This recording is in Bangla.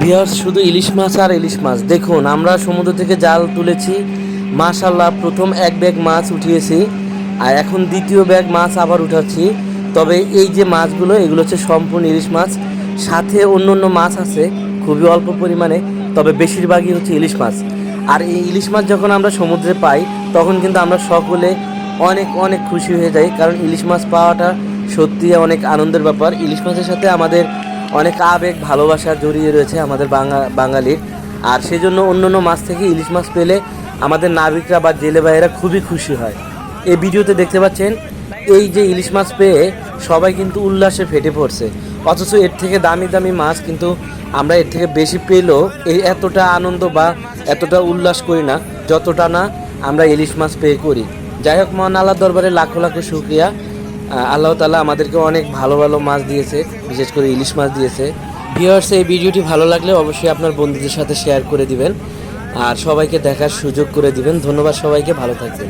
ভিউয়ার্স, শুধু ইলিশ মাছ আর ইলিশ মাছ। দেখুন, আমরা সমুদ্র থেকে জাল তুলেছি। মাশাল্লাহ প্রথম এক ব্যাগ মাছ উঠিয়েছি। আর এখন দ্বিতীয় ব্যাগ মাছ আবার উঠাচ্ছি। তবে এই যে মাছগুলো, এগুলো হচ্ছে সম্পূর্ণ ইলিশ মাছ। সাথে অন্য অন্য মাছ আছে, খুবই অল্প পরিমাণে, তবে বেশিরভাগই হচ্ছে ইলিশ মাছ। আর এই ইলিশ মাছ যখন আমরা সমুদ্রে পাই, তখন কিন্তু আমরা সকলে অনেক অনেক খুশি হয়ে যাই। কারণ ইলিশ মাছ পাওয়াটা সত্যি অনেক আনন্দের ব্যাপার। ইলিশ মাছের সাথে আমাদের অনেক আবেগ, ভালোবাসা জড়িয়ে রয়েছে আমাদের বাঙা, বাঙালির। আর সেজন্য অন্য অন্য মাছ থেকে ইলিশ মাছ পেলে আমাদের নাবিকরা বা জেলে ভাইয়েরা খুবই খুশি হয়। এই ভিডিওতে দেখতে পাচ্ছেন, এই যে ইলিশ মাছ পেয়ে সবাই কিন্তু উল্লাসে ফেটে পড়ছে। অথচ এর থেকে দামি দামি মাছ কিন্তু আমরা এর থেকে বেশি পেলেও এই এতটা আনন্দ বা এতটা উল্লাস করি না, যতটা না আমরা ইলিশ মাছ পেয়ে করি। যাই হোক, মহান আল্লাহ দরবারে লাখো লাখো শুক্রিয়া। আল্লাহ তালা আমাদেরকে অনেক ভালো ভালো মাছ দিয়েছে, বিশেষ করে ইলিশ মাছ দিয়েছে। ভিওয়ার্স এই ভিডিওটি ভালো লাগলে অবশ্যই আপনার বন্ধুদের সাথে শেয়ার করে দিবেন। আর সবাইকে দেখার সুযোগ করে দিবেন। ধন্যবাদ সবাইকে, ভালো থাকবেন।